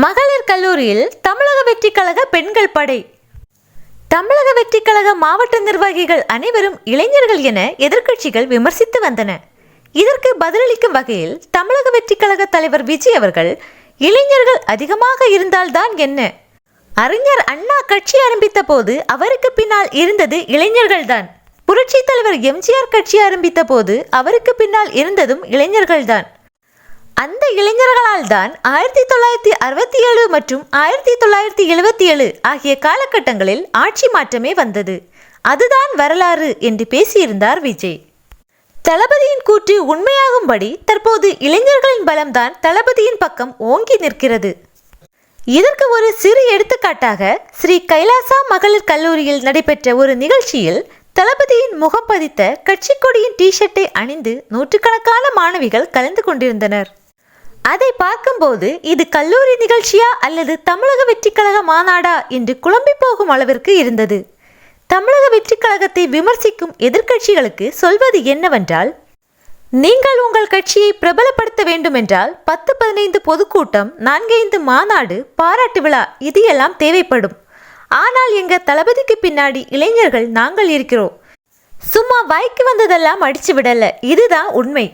மகளிர் கல்லூரியில் தமிழக வெற்றிக்கழக பெண்கள் படை. தமிழக வெற்றிக்கழக மாவட்ட நிர்வாகிகள் அனைவரும் இளைஞர்கள் என எதிர்க்கட்சிகள் விமர்சித்து வந்தன. இதற்கு பதிலளிக்கும் வகையில் தமிழக வெற்றிக்கழக தலைவர் விஜய் அவர்கள் இளைஞர்கள் அதிகமாக இருந்தால்தான் என்ன? அறிஞர் அண்ணா கட்சி ஆரம்பித்த போது அவருக்கு பின்னால் இருந்தது இளைஞர்கள்தான். புரட்சி தலைவர் எம்ஜிஆர் கட்சி ஆரம்பித்த போது அவருக்கு பின்னால் இருந்ததும் இளைஞர்கள்தான். அந்த இளைஞர்களால் தான் ஆயிரத்தி தொள்ளாயிரத்தி அறுபத்தி ஏழு மற்றும் ஆயிரத்தி தொள்ளாயிரத்தி எழுபத்தி ஏழு ஆகிய காலகட்டங்களில் ஆட்சி மாற்றமே வந்தது. அதுதான் வரலாறு என்று பேசியிருந்தார் விஜய். தளபதியின் கூற்று உண்மையாகும்படி தற்போது இளைஞர்களின் பலம்தான் தளபதியின் பக்கம் ஓங்கி நிற்கிறது. இதற்கு ஒரு சிறு எடுத்துக்காட்டாக ஸ்ரீ கைலாசா மகளிர் கல்லூரியில் நடைபெற்ற ஒரு நிகழ்ச்சியில் தளபதியின் முகம் பதித்த கட்சி கொடியின் டி ஷர்ட்டை அணிந்து நூற்றுக்கணக்கான மாணவிகள் கலந்து கொண்டிருந்தனர். அதை பார்க்கும்போது இது கல்லூரி நிகழ்ச்சியா அல்லது தமிழக வெற்றிக்கழக மாநாடா என்று குழம்பி போகும் அளவிற்கு இருந்தது. தமிழக வெற்றிக்கழகத்தை விமர்சிக்கும் எதிர்க்கட்சிகளுக்கு சொல்வது என்னவென்றால் நீங்கள் உங்கள் கட்சியை பிரபலப்படுத்த வேண்டுமென்றால் பத்து பதினைந்து பொதுக்கூட்டம் நான்கைந்து மாநாடு பாராட்டு விழா இது எல்லாம் தேவைப்படும். ஆனால் எங்க தளபதிக்கு பின்னாடி இளைஞர்கள் நாங்கள் இருக்கிறோம். சும்மா வாய்க்கு வந்ததெல்லாம் அடிச்சு விடல. இதுதான் உண்மை.